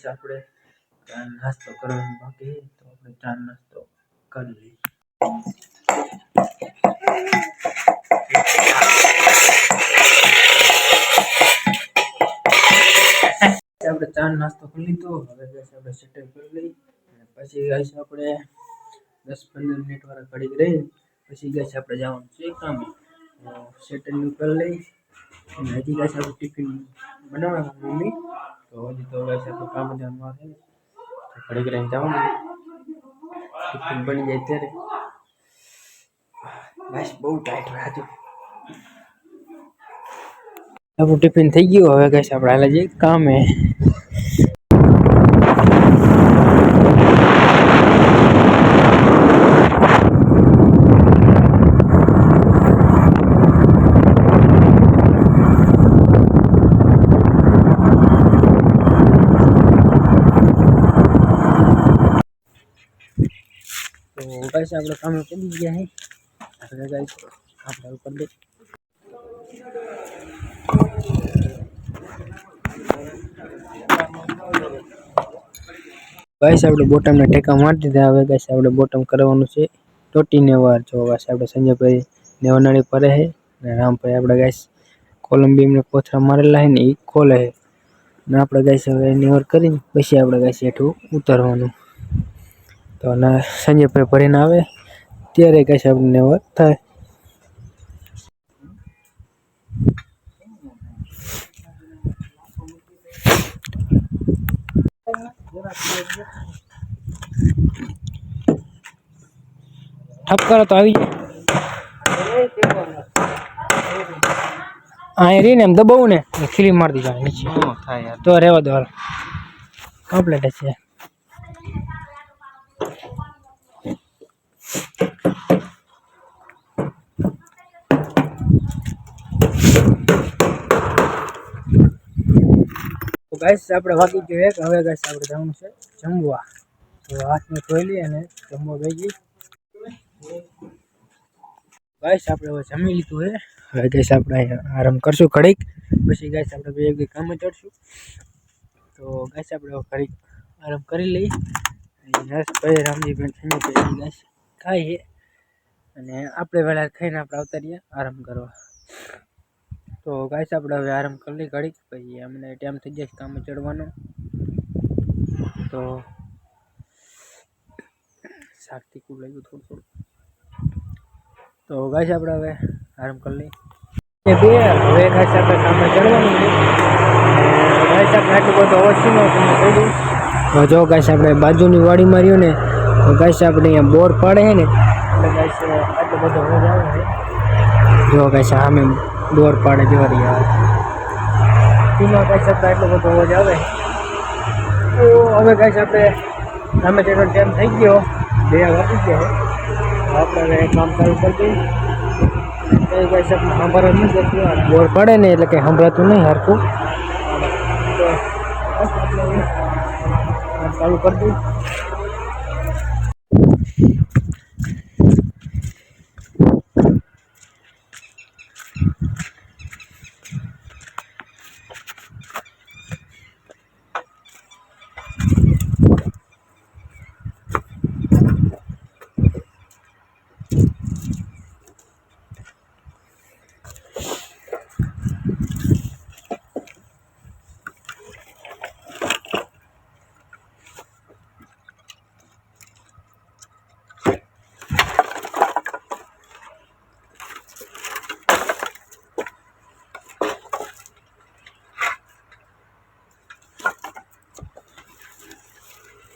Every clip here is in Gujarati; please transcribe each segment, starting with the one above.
છ આપણે હાથ તો કરો બાકી તો આપણે ચા નાસ્તો કરી લીધો આપણે ચા નાસ્તો કરી લીધો બવે જેસે બે સેટ કરી લી અને પછી આ છે આપણે 10 15 મિનિટ વાર ગળી રહી પછી જેસે આપણે જવાનું છે કામ તો સેટલ ન કરી લી અને આજી જેસે આપણે ટીક મનો મમલી तो जी तो वैसे तो काम जानवर है तो खड़े के रहता हूँ तो बन जाते रे બસ બહુ ટાઈટ હતું આપણું ટિફિન થઈ ગયું હવે કહીશ આપણે હાલે જઈએ કામે સાબળો કામ પૂરી થઈ ગયા છે गाइस આપડે ઉપર દેખ गाइस આપણે બોટમ ને ટેકા માર દીધા હવે गाइस આપણે બોટમ કરવાનો છે ટોટીને વાર જો હવે આપણે સંજયભાઈ નેવણણી પરે છે અને રામ પર આપણે गाइस કોલમ બીમ ને પોછા મારેલા છે ને ઈ કોલ છે ના આપણે गाइस હવે નેવર કરીને પછી આપણે गाइस હેઠું ઉતારવાનું ના સજે પરરીન આવે ત્યારે ગાઈસ આપણે વધ થાય ઠક્કર તો આવી આયરીનેમ દબાવું ને સીલી માર દી જાય ઓમ થાય તો રેવા દો હા ઓપ્લેટ છે तो गाइस आपरे भागियो एक હવે गाइस आपरे जाणશે જંગવા તો હાથ મે કોયલી અને જંગો ગઈ गाइस આપણે હવે જમી લીધું હે गाइस આપણે આરામ કરશું કડીક પછી गाइस આપણે બેય કે કામમાં જોડશું તો गाइस આપણે આ કડીક આરામ કરી લઈ નસ ભાઈ રામજીભાઈ સિંહ ભાઈ નસ ખાઈએ અને આપણે વહેલા ખાઈને આપણે આવતા રહીએ આરામ કરવા તો ગાઈસ આપણે હવે આરામ કરી લઈ ઘડીક પછી અમને ટાઈમ થઈ જાય કામ ચડવાનો તો શાક તીખું લાગ્યું થોડું થોડું તો ગાઈસ આપણે હવે આરામ કરી લઈ હવે ગાઈસ આપણે કામ ચડવાનું છે ગાઈસ આપણે આટલું બધું અવશ્ય નો કહી દઉં जो कैसे अपने बाजू ने वाड़ी मारियो ने तो कैसे अपने यहाँ बोर पड़े हैं जो कैसे हमें बोर पड़े जो यार कैसे हमें कैसे अपने हमें जो टाइम थी गो बे वापस गया આપણે કામ ચાલુ કરી દઈએ Salve, corte.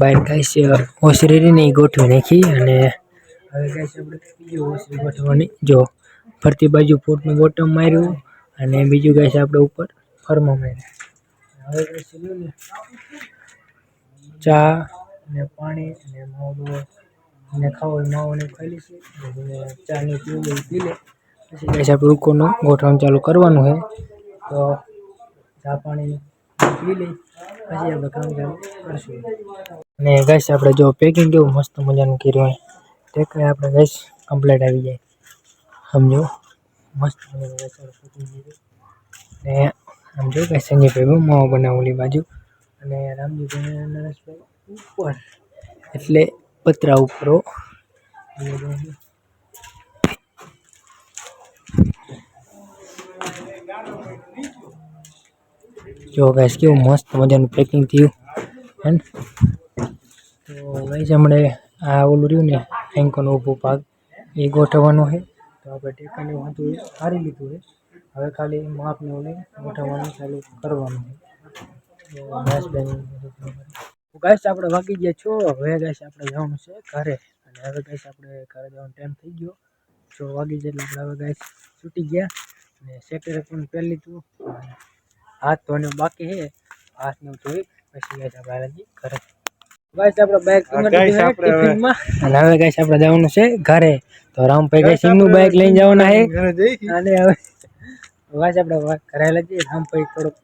બાય गाइस યાર ઓછરીડી નઈ ગોટ થવાની અને હવે गाइस આપણે કી ઓછરી વધવવાની જો ફરતી બાજુ ફૂટ નો બોટમ માર્યું અને બીજું गाइस આપણે ઉપર ફરમો મે હવે ગ્રે シ ન ચા ને પાણી અને માવો અને ખાવ માવો ને ખાલી છે એટલે ચા ને પી લઈ લે છે गाइस આપણે રૂકોનો ગોટરાણ ચાલુ કરવાનો છે તો ચા પાણી પી લઈ પછી આપણે કામ જ ને ગાઈસ આપણે જો પેકિંગ કેવું મસ્ત મજાનું કર્યું છે દેખાય આપડે ગાઈસ કમ્પ્લીટ આવી જાય સમજો મસ્ત મજાનું કર્યું છે ને આમ ઉપર આ સેની પે બો મો બનાવ લી બાજુ અને આમ દીવે નારસ ઉપર એટલે પત્રા ઉપર જો ગાઈસ કેવું મસ્ત મજાનું પેકિંગ કર્યું હ તો ગાઈઝ હમણે આ ઓલું રહ્યું ને એન્કોનો ઊભો ભાગ એ ગોઠવવાનો છે તો આપણે ટેકાને વાંધું સારી લીધું છે હવે ખાલી માપને ઓલે ગોઠવવાનું ચાલુ કરવાનું છે ગાઈસ આપણે વાગી ગયા છો હવે ગાઈસ આપણે જવાનું છે ઘરે અને હવે ગાઈસ આપણે ઘરે જવાનો ટાઈમ થઈ ગયો છો વાગી જાય એટલે આપણે હવે ગાઈસ છૂટી ગયા અને સેટેરે પણ પહેરી લીધું હાથ ધોવાનું બાકી છે હાથને ધોઈ પછી ગાઈસ આપણે ઘરે આપણે બાઇક અને હવે ગાઈસ આપણે જવાનું છે ઘરે તો રામભાઈ ગાઈસ સિંગનું બાઇક લઈને જવાના છે હવે ગાઈસ આપણે ઘરે લઈ જઈએ રામભાઈ થોડુંક